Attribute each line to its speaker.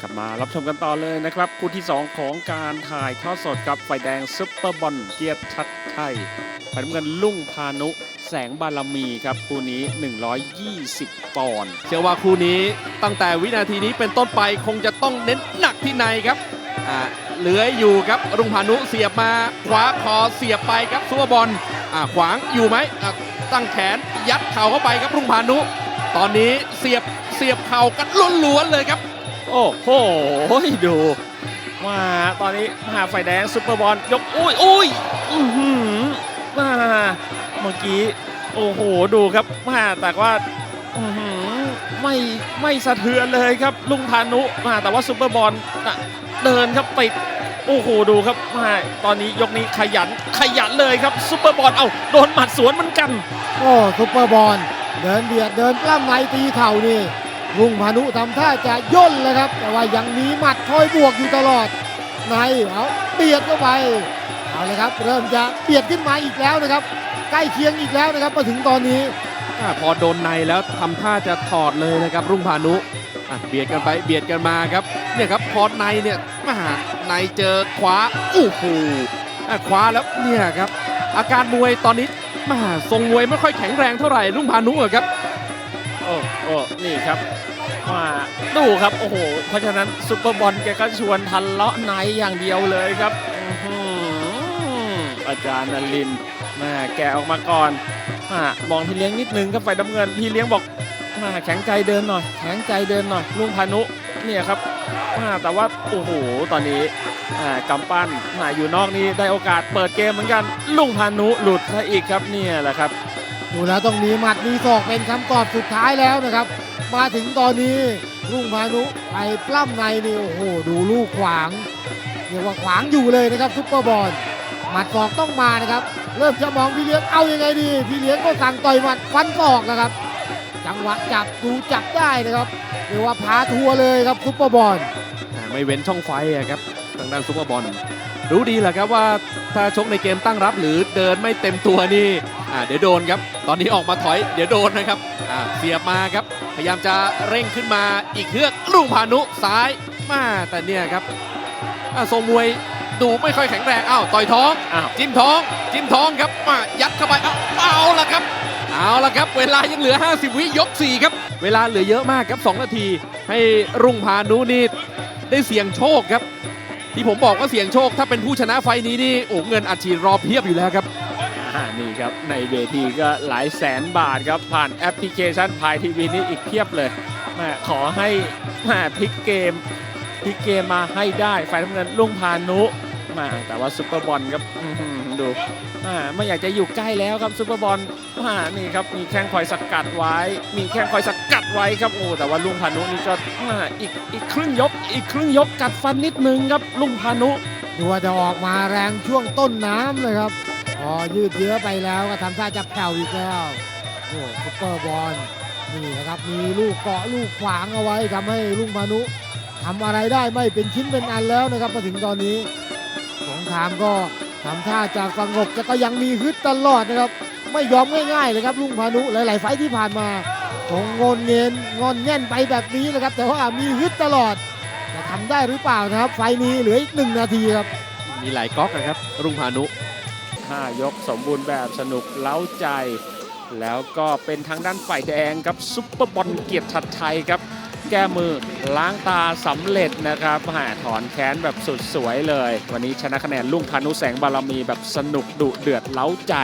Speaker 1: กลับมารับชมกันต่อเลยนะครับ คู่ที่ 2 ของการถ่ายทอดสดกับไฟแดงซุปเปอร์บอลเกียรติชัดไทยไฟน้ำเงินลุ่งพานุ แสงบารมีครับคู่นี้ 120 ปอนด์
Speaker 2: เชื่อว่าคู่นี้ตั้งแต่วินาทีนี้เป็นต้นไปคงจะต้องเน้นหนักที่ในครับอ่าเหลืออยู่ครับรุ่งพานุเสียบมาขวาคอเสียบไปครับซัวบอลอ่าขวางอยู่ไหมอะตั้งแขนยัดเข่าเข้าไปครับรุ่งพานุ ตอนนี้เสียบเสียบเข่ากันล้วนๆเลยครับ
Speaker 1: โอ้โหดูมาตอนนี้มหาไฟแดงซุปเปอร์บอลยกอุ้ยอุ้ยอือหือมาเมื่อกี้โอ้โหดูครับมาแต่ว่าไม่ไม่สะเทือนเลยครับ ลุงพานุมาแต่ว่าซุปเปอร์บอลเดินครับติดโอ้โหดูครับมาตอนนี้ยกนี้ขยันขยันเลยครับซุปเปอร์บอลเอ้าโดนหมัดสวนเหมือนกัน
Speaker 3: โอ้ซุปเปอร์บอลเดินเบียดเดินปล้ำในตีเข่านี่ รุ่งพานุทำท่าจะย่นเลยครับ แต่ว่ายังมีหมัดคอยบวกอยู่ตลอดในเอาเบียดเข้าไปเอาเลยครับ เริ่มจะเบียดขึ้นมาอีกแล้วนะครับ ใกล้เคียงอีกแล้วนะครับมาถึงตอนนี้
Speaker 2: อพอโดนในแล้วทำท่าจะถอดเลยนะครับ รุ่งพานุเบียดกันไปเบียดกันมาครับเนี่ยครับพอในเนี่ยมาในเจอขวาโอ้โหขวาแล้วเนี่ยครับ อาการมวยตอนนี้มาทรงมวยไม่ค่อยแข็งแรงเท่าไหร่รุ่งพานุอะครับ
Speaker 1: โอ้โอ้นี่ครับมาดูครับโอ้โหเพราะฉะนั้นซุปเปอร์บอลแกก็ชวนทะเลาะในอย่างเดียวเลยครับอือหืออาจารย์นลินแม่แกออกมาก่อนมามองพี่เลี้ยงนิดนึงก็ไฟน้ำเงินพี่เลี้ยงบอกมาแข็งใจเดินหน่อย แข็งใจเดินหน่อยลุงพานุเนี่ยครับมาแต่ว่าโอ้โหตอนนี้อ่ากำปั้นมาอยู่นอกนี้ได้โอกาสเปิดเกมเหมือนกันลุงพานุหลุดซะอีกครับเนี่ยแหละครับ
Speaker 3: ดูแล้วต้องมีหมัดมีศอกเป็นคำตอบสุดท้ายแล้วนะครับ มาถึงตอนนี้รุ่งพานุไปปล้ำในนี่โอ้โหดูลูกขวางเรียกว่าขวางอยู่เลยนะครับซุปเปอร์บอลหมัดศอกต้องมานะครับ เริ่มจะมองพี่เลี้ยงเอายังไงดีพี่เลี้ยงก็สั่งต่อยหมัดฟันศอกนะครับ จังหวะจับดูจับได้นะครับเรียกว่าพาทัวร์เลยครับซุปเปอร์บอล
Speaker 2: ไม่เว้นช่องไฟอะครับทางด้านซุปเปอร์บอล รู้ดีแหละครับว่าถ้าชกในเกมตั้งรับหรือเดินไม่เต็มตัวนี่อ่าเดี๋ยวโดนครับ ตอนนี้ออกมาถอยเดี๋ยวโดนนะครับอ่าเสียบมาครับ พยายามจะเร่งขึ้นมาอีกเฮือกรุ่งพานุซ้ายมาแต่เนี่ยครับอ่าทรงมวยดูไม่ค่อยแข็งแรงอ้าวต่อยท้อง
Speaker 1: อ้าว
Speaker 2: จิ้มท้อง จิ้มท้องครับมายัดเข้าไปเอาเอาละครับ เอาละครับ เวลายังเหลือ 50 วิยก 4 ครับ เวลาเหลือเยอะมากครับ 2 นาที ให้รุ่งพานุนี่ได้เสี่ยงโชคครับ ที่ผมบอกว่าเสี่ยงโชค ถ้าเป็นผู้ชนะไฟล์นี้นี่โอ้เงินอัดฉีดรอเพียบอยู่แล้วครับ
Speaker 1: นี่ครับ ในเวทีก็หลายแสนบาทครับ ผ่านแอปพลิเคชันพายทีวีนี่อีกเพียบเลยแม่ขอให้แม่พลิกเกมพลิกเกมมาให้ได้ไฟน้ำเงินลุงพานุ มาแต่ว่าซุปเปอร์บอลครับดูไม่อยากจะอยู่ใกล้แล้วครับซุปเปอร์บอลนี่ครับมีแข้งคอยสกัดไว้ มีแข้งคอยสกัดไว้ครับโอ้แต่ว่าลุงพานุนี่ก็อีกอีกครึ่งยก อีกครึ่งยกกัดฟันนิดนึงครับลุงพานุ
Speaker 3: ดูว่าจะออกมาแรงช่วงต้นน้ำเลยครับพอยืดเยื้อไปแล้วก็ทำท่าจะแผ่วอีกแล้วโอ้ซุปเปอร์บอลนี่นะครับมีลูกเกาะลูกขวางเอาไว้ทำให้ลุงพานุทำอะไรได้ไม่เป็นชิ้นเป็นอันแล้วนะครับมาถึงตอนนี้ ครามก็ทำท่าจะสงบแต่ก็ยังมีฮึดตลอดนะครับ ไม่ยอมง่ายๆเลยครับลุงพานุหลาย ๆ ไฟที่ผ่านมาคงงนเงินงอนแง่นไปแบบนี้นะครับ แต่ว่ามีฮึดตลอดจะทำได้หรือเปล่านะครับ ไฟนี้เหลืออีกหนึ่งนาทีครับ
Speaker 2: มีหลายก๊อกนะครับ รุ่งพานุ
Speaker 1: 5 ยกสมบูรณ์แบบสนุกเล้าใจ แล้วก็เป็นทางด้านฝ่ายแดงครับซุปเปอร์บอลเกียรติชัดชัยครับ แก้มือล้างตาสำเร็จนะครับหาถอนแค้นแบบสุดสวยเลย วันนี้ชนะคะแนนลุงพานุแสงบารมีแบบสนุกดุเดือดเล้าใจ